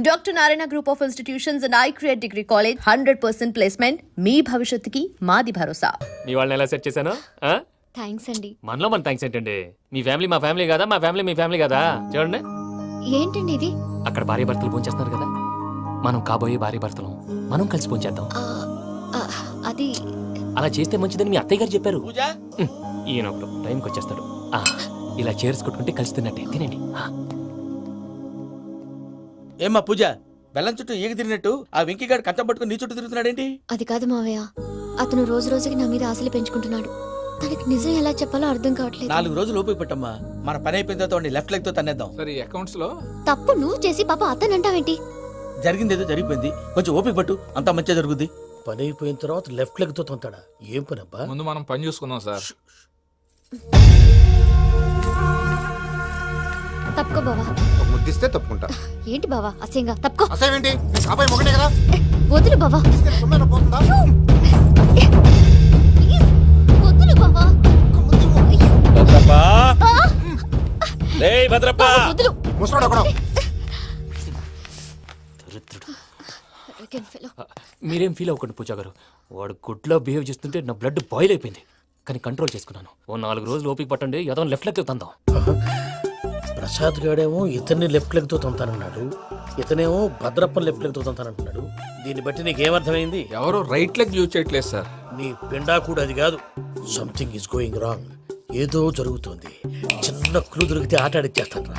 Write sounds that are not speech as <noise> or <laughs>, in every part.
Doctor Narayana group of institutions and I create degree college hundred percent placement. మీ భవిష్యత్తుకి మాది భరోసా. మీ వాళ్ళని ఎలా set చేశాను? ఆ? థ్యాంక్స్ అండి. మనలో మన థ్యాంక్స్ ఏంటండి? మీ ఫ్యామిలీ మా ఫ్యామిలీ కదా? మా ఫ్యామిలీ మీ ఫ్యామిలీ కదా? చూడండి. ఏంటండి ఇది? అక్కడ భార్య భర్తలు పోంచేస్తున్నారు కదా. మనం కాబోయే భార్య భర్తలు. మనం కలిసి పోంచేద్దాం అది అలా చేస్తే మంచిదని మీ అత్తయ్య గారు చెప్పారు. ఈయన ఒకడు టైంకి వచ్చేస్తాడు ఆ, ఇలా చేర్స్ కొట్టుకుంటే కలిసి తిన్నట్టే. తినండి. ఆ, ఏమ్మా పూజ? బెల్లం చుట్టూ ఈగ తిరిగినట్టు ఆ వెంకీగాడు కంచం పట్టుకుని నీ చుట్టూ తిరుగుతున్నాడేంటి? అది కాదు మావయ్య. అతను రోజు రోజుకి నా మీద ఆశలు పెంచుకుంటున్నాడు. తనకి నిజం ఎలా చెప్పాలో అర్థం కావట్లేదు. నాలుగు రోజులు ఓపిక పట్టమ్మా. మన పని అయిపోయిన తర్వాత లెఫ్ట్ లెగ్తో తన్నేద్దాం. సరే అకౌంట్స్లో? తప్పు నువ్వు చేసి పాప అతను అంటావేంటి? జరిగింది ఏదో జరిగిపోయింది. కొంచెం ఓపిక పట్టు. అంతా మంచిగా జరుగుద్ది. పని అయిపోయిన తర్వాత లెఫ్ట్ లెగ్తో తొంతాడా ఏం పని అబ్బా ముందు మనం పని చూసుకుందాం సార్. తప్పుకో బావా. ముద్దిస్తే తప్పుకుంటా. ఏంటి బావా? అసహ్యంగా. తప్పుకో. అసేమేంటి నీ కాబోయే మొగనే కదా? వదులు బావా. ఇస్తే సొమ్మేనా పోతుందా? ప్లీజ్, వదులు బావా. అయ్యో, భద్రప్పా రేయ్ భద్రప్ప. బావా, వదులు. ముసరాడు అక్కడ. మీరేం ఫీల్ అవ్వకండి పూజా గారు. వాడు గుడ్లో బిహేవ్ చేస్తుంటే నా బ్లడ్ బాయిల్ అయిపోయింది. కానీ కంట్రోల్ చేసుకున్నాను. ఓ నాలుగు రోజులు ఓపిక పట్టండి ఏదో లెఫ్ట్ లెక్క తందాం ప్రసాద్ గాడేమో ఇతన్ని లెఫ్ట్ లెగ్తో తొంతానన్నాడు. ఇతనేమో భద్రప్పని లెఫ్ట్ లెగ్తో తొంతానంటున్నాడు. దీన్ని బట్టి నీకేమర్థమైంది? ఎవరు రైట్ లెగ్ యూజ్ చేయట్లేదు సార్ నీ పిండా కూడా అది కాదు. సంథింగ్ ఈస్ గోయింగ్ రాంగ్ ఏదో జరుగుతోంది. చిన్న క్లూ దొరికితే ఆట ఆడిచ్చేస్తాను రా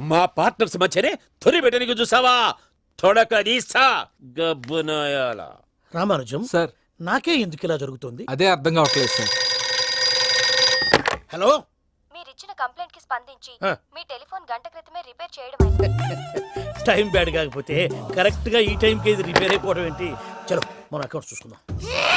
మా పార్ట్నర్స్ మధ్యనే తొలి పెట్టడానికి చూసావా? తొడక తీస్తా గబ్బునాయాల. రామానుజం సార్. నాకే ఎందుకు ఇలా జరుగుతుంది? అదే అర్థం కావట్లేదు సార్. హలో? మీరిచ్చిన కంప్లైంట్కి స్పందించి. మీ టెలిఫోన్ గంట క్రితమే రిపేర్ చేయడం <laughs> టైం బ్యాడ్ కాకపోతే కరెక్ట్గా ఈ టైంకి ఇది రిపేర్ అయిపోవడం ఏంటి? చలో మన అకౌంట్ చూసుకుందాం.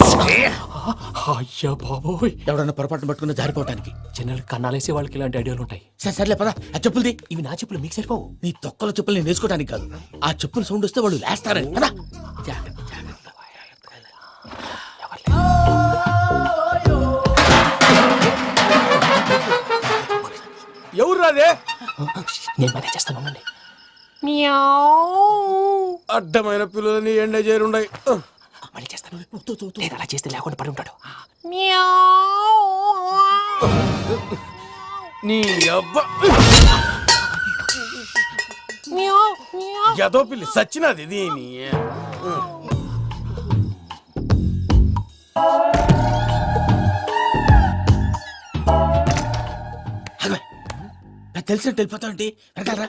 అయ్యా బాబోయ్. ఎవడన్నా పొరపాటున పట్టుకున్న జారిపోవటానికి చిన్నలు కన్నాలేసే వాళ్ళకి ఇలాంటి ఐడియాలు ఉంటాయి. సరే సర్లే పదా. ఆ చెప్పులది. ఇవి నా చెప్పులు మీకు సరిపోవు. నీ తొక్కల చెప్పులు నేను వేసుకోవడానికి కాదు. ఆ చెప్పులు సౌండ్ వస్తే వాళ్ళు లేస్తారని పదా. జాగ్రత్త. జాగ్రత్త ఎవరు రాదే నేను మనే చేస్తాను ఉండండి. అడ్డమైన పిల్లలని ఎండ చేరుండయి. మళ్ళీ లేదు అలా చేస్తే లేకుండా పడి ఉంటాడు. నీ అబ్బా ఎదో పిల్లి సచ్చినది దీని. నాకు తెలిసినట్టు వెళ్ళిపోతావు ఏంటి? వెనకాలరా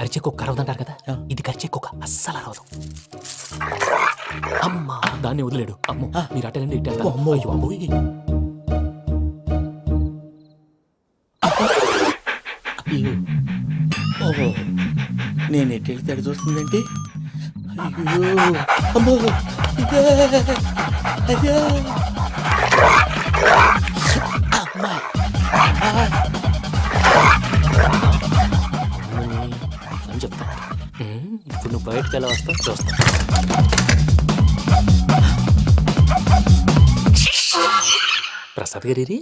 అరిచే కుక్క అరవదంటారు కదా ఇది కరిచే కుక్క అస్సలు అరవదు అమ్మా దాన్ని వదిలేడు అమ్మో మీరు అటెండి ఇటు. అమ్మో. అయ్యో. అయ్యో. ఓహో నేను ఎటు వెళ్తే అటు చూస్తుందంటే అయ్యో అమ్మో. అయ్యో. బయటకు ఎలా వస్తా చూస్తా ప్రసాద్ గారి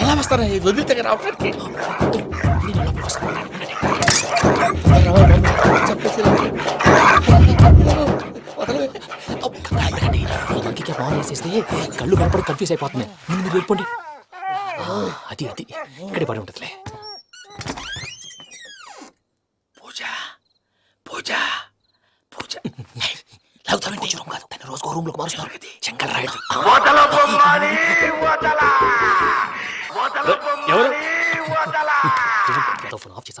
ఎలా వస్తారా వదిలితే రావడానికి కళ్ళు కనపడి కన్ఫ్యూజ్ అయిపోతున్నాయి. ముందు మీరు వెళ్ళిపోండి. అది అది. ఇక్కడే పడి ఉంటుందిలే. పూజ పూజ పూజ. లాగుతామంటే రూమ్ కాదు. దాన్ని రోజుకో రూమ్ చెంకల్ రాయడం. ఎవరు? ఫోన్ ఆఫ్ చేసి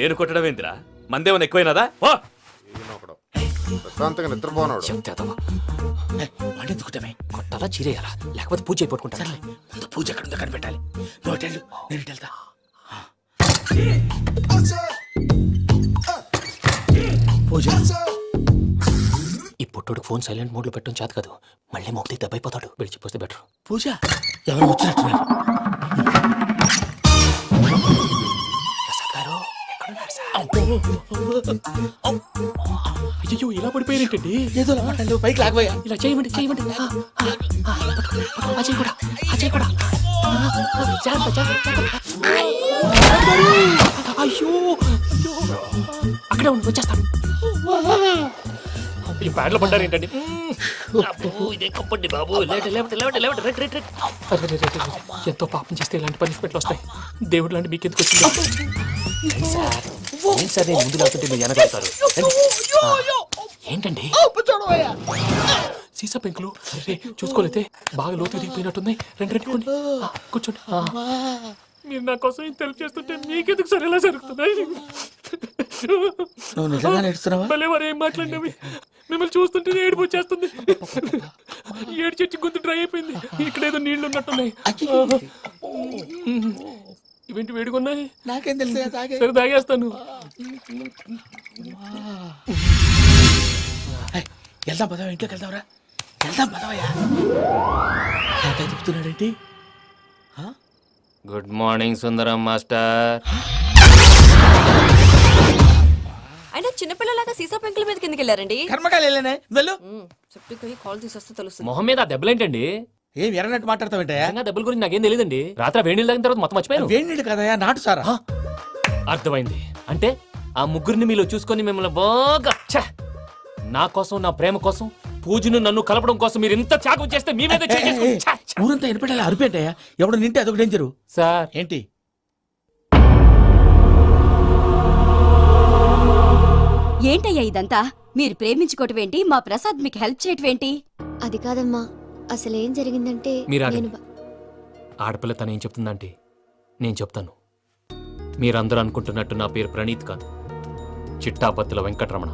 నేను కొట్టడం ఏంటిరా మందేమన్నా ఎక్కువైనదా? ఈయనొకడు. ప్రశాంతంగా నిద్రపోనాడు. వాడిని కొట్టాలా చీరేయాలా? లేకపోతే పూజ అయిపోట్టుకుంటా ముందు పూజ ఎక్కడ ఉందో కనిపెట్టాలి. నువ్వు అటు వెళ్ళు, నేను ఇటు వెళ్తా పూజ. ఈ పుట్టుడికి ఫోన్ సైలెంట్ మోడ్లో పెట్టడం చేత కాదు. మళ్ళీ మోగితే దెబ్బైపోతాడు విడిచిపోతే బెటర్. పూజ? ఎవరు వచ్చినట్టున్నారు? అయ్యో ఇలా పడిపోయారేంటండి ఏదో మాట్లాడు పైకి లాగబోయా ఇలా చేయమండి చేయమండి చేయి కూడా చేయి కూడా. అయ్యో అక్కడే ఉండి వచ్చేస్తాను ఈ ప్యాడ్లో పడ్డారు ఏంటండి బాబు. ఎంతో పాపం చేస్తే ఇలాంటి పనిష్మెంట్లు వస్తాయి దేవుడు లాంటి మీకు ఎందుకు వచ్చింది సార్ ఏం సార్ నేను ముందు లేకుంటే మీరు వెనకాడతారు ఏంటండి? సీసా పెంకులు. రే చూసుకోలేతే బాగా లోతు దిగిపోయినట్టుంది రెండు రెండు కొన్ని కూర్చోండి. మీరు నా కోసం ఇంత హెల్ప్ చేస్తుంటే మీకెందుకు సరే ఎలా జరుగుతున్నాయి నువ్వు నిజంగా నేర్చుతున్నావా? భలే వారు ఏం మాట్లాడినవి? మిమ్మల్ని చూస్తుంటే ఏడుపు వచ్చేస్తుంది. ఏడు చెట్టు గొంతు డ్రై అయిపోయింది. ఇక్కడ ఏదో నీళ్ళు ఉన్నట్టున్నాయి. ఇవేంటి వేడుకున్నాయి నాకేం తెలుసు తాగే. సరే తాగేస్తాను. వెళ్దాం పదవా ఇంట్లోకి వెళ్దాంరా. వెళ్దాం పదవయ్యా. చెప్తున్నాడేంటి? Good morning Sundaram master. అయినా చిన్నపిల్లలాగా సీసా పెంకుల మీద కిందకి వెళ్ళారండి? కర్మకాయలు వెళ్ళానే. వెళ్ళు. చెప్పి కాల్ తీసేస్తే తెలుస్తుంది. మొహం మీద ఆ దెబ్బలేంటండి? ఏం ఎర్రనట్టు మాట్లాడతావేంటయ్యా నిజంగా దెబ్బల గురించి నాకేం తెలియదండి రాత్రి వేడి నీళ్ళు తాగిన తర్వాత మొత్తం మర్చిపోయాను. నీళ్ళు కదయ్యా నాటు సారా? అర్థమైంది. అంటే ఆ ముగ్గురిని మీలో చూసుకొని మిమ్మల్ని బాగా ఛ! నా కోసం నా ప్రేమ కోసం పూజను నన్ను కలపడం కోసం మీరు ఇంత త్యాగం చేస్తే మీ మీద చేయి చేసుకుని- ఛ! ఛ! ఊరంతా ఎనపెట్టాలి అరిపేంటయ్యా? ఎవడు నింటే అదొక డేంజరు. సార్. ఏంటి? ఏంటయ్యా ఇదంతా? మీరు ప్రేమించుకోవటం ఏంటి? మా ప్రసాద్ మీకు హెల్ప్ చేయటం ఏంటి? అది కాదమ్మా. అసలు ఏం జరిగిందంటే మీరు ఆగండి. నేను బ- ఆడపిల్ల తను ఏం చెప్తుందంటే నేను చెప్తాను. మీరందరూ అనుకుంటున్నట్టు నా పేరు ప్రణీత్ కాదు. చిట్టాపత్తుల వెంకటరమణ.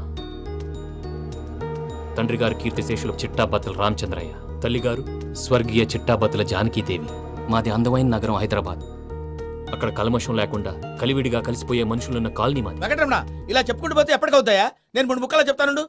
తండ్రి గారు కీర్తిశేషులు చిట్టాపత్తుల రామచంద్రయ్య. తల్లిగారు స్వర్గీయ చిట్టాపత్తుల జానకీదేవి. మాది అందమైన నగరం హైదరాబాద్. అక్కడ కల్మషం లేకుండా కలివిడిగా కలిసిపోయే మనుషులున్న కాలనీ మాది. వెంకటరమణ ఇలా చెప్పుకుంటూ పోతే ఎప్పటికవుతాయా? నేను మూడు ముక్కలా చెప్తానుండు.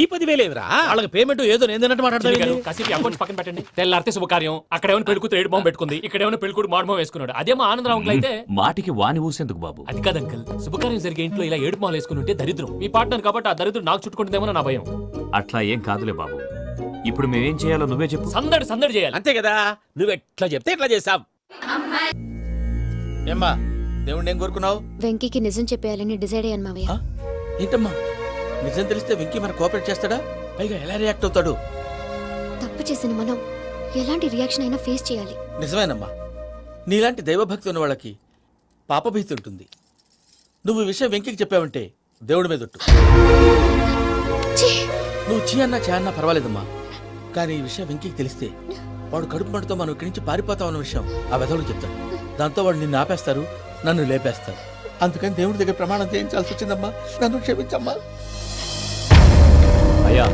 ఈ పదివేలేదురా వాళ్ళకి పేమెంట్ ఏదో గారు, మాట్లాడతాను కాసేపు అకౌంట్స్ పక్కన పెట్టండి. తెల్లారితే శుభకార్యం. అక్కడ ఏమైనా పెళ్ళికూతురు ఏడు బాంబు పెట్టుకుంది. ఇక్కడ ఏమైనా పెళ్ళికూడు మాడమం వేసుకున్నాడు. అదేమో ఆనందరావు అయితే మాటికి వాని ఊసేందుకు బాబు. అది కాదు అంకల్. శుభకార్యం జరిగే ఇంట్లో ఇలా ఏడు మాలు వేసుకుని ఉంటే దరిద్రం. మీ పార్ట్నర్ కాబట్టి ఆ దరిద్రం నాకు చుట్టుకుంటుందేమో నా భయం. అట్లా ఏం కాదులే బాబు. ఇప్పుడు మేమేం చేయాలో నువ్వే చెప్పు. సందడి సందడి చేయాలి. అంతే కదా? నువ్వు ఎట్లా చెప్తే ఎట్లా చేస్తాం ఏమ్మా దేవుణ్ణి ఏం కోరుకున్నావు? వెంకీకి నిజం చెప్పేయాలని డిసైడ్ అయ్యాను మావయ్య? ఏంటమ్మా? నిజం తెలిస్తే వెంకీ మన కోఆపరేట్ చేస్తాడా? పైగా ఎలా రియాక్ట్ అవుతాడు? తప్పు చేసిన మనం ఎలాంటి రియాక్షన్ అయినా ఫేస్ చేయాలి. నిజమేనమ్మా. నీలాంటి దైవభక్తి ఉన్న వాళ్ళకి పాపభీతి ఉంటుంది. నువ్వు ఈ విషయం వెంకికి చెప్పావంటే దేవుడి మీద ఒట్టు! నువ్వు చీ అన్నా చే అన్నా పర్వాలేదమ్మా. కానీ ఈ విషయం వెంకికి తెలిస్తే వాడు కడుపు మంటతో మనం ఇక్కడి నుంచి పారిపోతాం అన్న విషయం ఆ వెధవుడు చెప్తాడు. దాంతో వాడు నిన్ను ఆపేస్తారు నన్ను లేపేస్తారు. అందుకని దేవుడి దగ్గర ప్రమాణం చేయించాల్సి వచ్చిందమ్మా. నన్ను క్షమించమ్మా. అయ్యా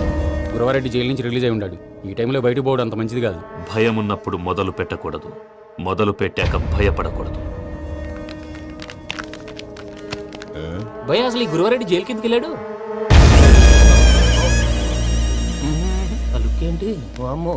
గురవారెడ్డి జైలు నుంచి రిలీజ్ అయి ఉన్నాడు ఈ టైంలో బయటకు పోవడం అంత మంచిది కాదు. భయం ఉన్నప్పుడు మొదలు పెట్టకూడదు. మొదలు పెట్టాక భయపడకూడదు. భయ అసలు ఈ గురవారెడ్డి జైలు కిందకి వెళ్ళాడు? అలుకేంటి అమ్మో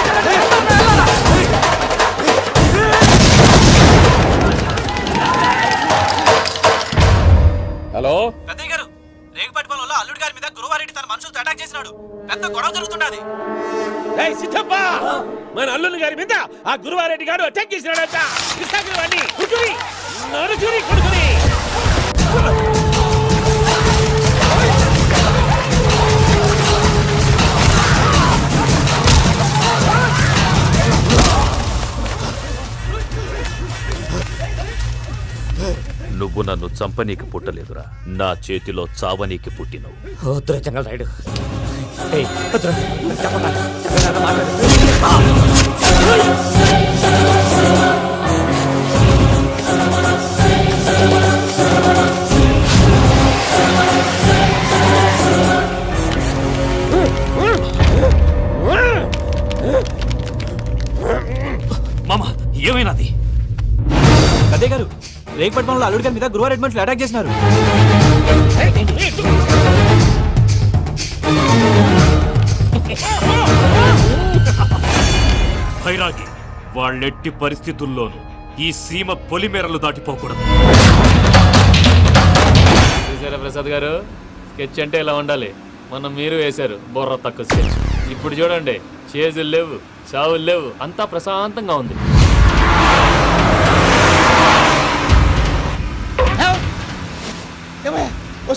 హలో? పెద్దయ్య గారు రేగుపాటి పొలంలో అల్లుడి గారి మీద గురువారెడ్డి తన మనుషులతో అటాక్ చేసినాడు. పెద్ద గొడవ జరుగుతున్నది సిద్ధప్ప మన అల్లుని గారి మీద ఆ గురువారెడ్డి గారు అటాక్ చేసినాడట. కృష్ణాగిరి వాడిని కుడుకుని నరుకుని కుడుకుని. నువ్వు నన్ను చంపనీకి పుట్టలేదురా. నా చేతిలో చావనీకి పుట్టినవు. వద్దురా జంగల్ రైడ్ మామ రేగుపాటి పొలంలో అల్లుడి గారి మీద గురువారెడ్డి మనుషులు అటాక్ చేసినారు. భైరాగి వాళ్ళెట్టి పరిస్థితుల్లోనూ ఈ సీమ పొలిమేరలు దాటిపోకూడదు. చూసారా ప్రసాద్ గారు? స్కెచ్ అంటే ఇలా ఉండాలి. మొన్న మీరు వేశారు బొర్ర తక్కువ స్కెచ్. ఇప్పుడు చూడండి చేజులు లేవు చావులు లేవు అంతా ప్రశాంతంగా ఉంది.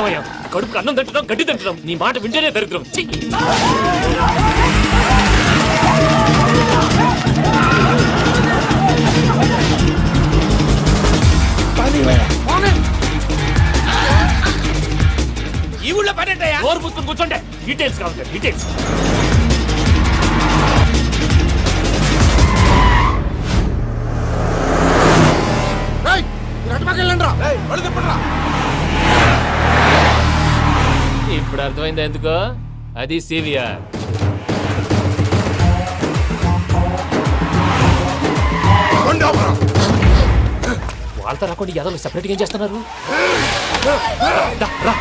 ఏమయ్యా? కడుపు అన్నం తింటున్నాం గడ్డి తింటున్నాం. నీ మాట వింటేనే దరిద్రం. ఛీ! ఈ ఊళ్ళో ఊళ్ళో పడేటయ్యా? నోరు పుస్తకం కూర్చోండి. డీటెయిల్స్ కావాలి డీటెయిల్స్ ఇప్పుడు అర్థమైంది ఎందుకో? అది సివిఆర్ వాళ్ళతో రాకుండా యాదవ్ సెపరేట్గా ఏం చేస్తున్నారు? రా.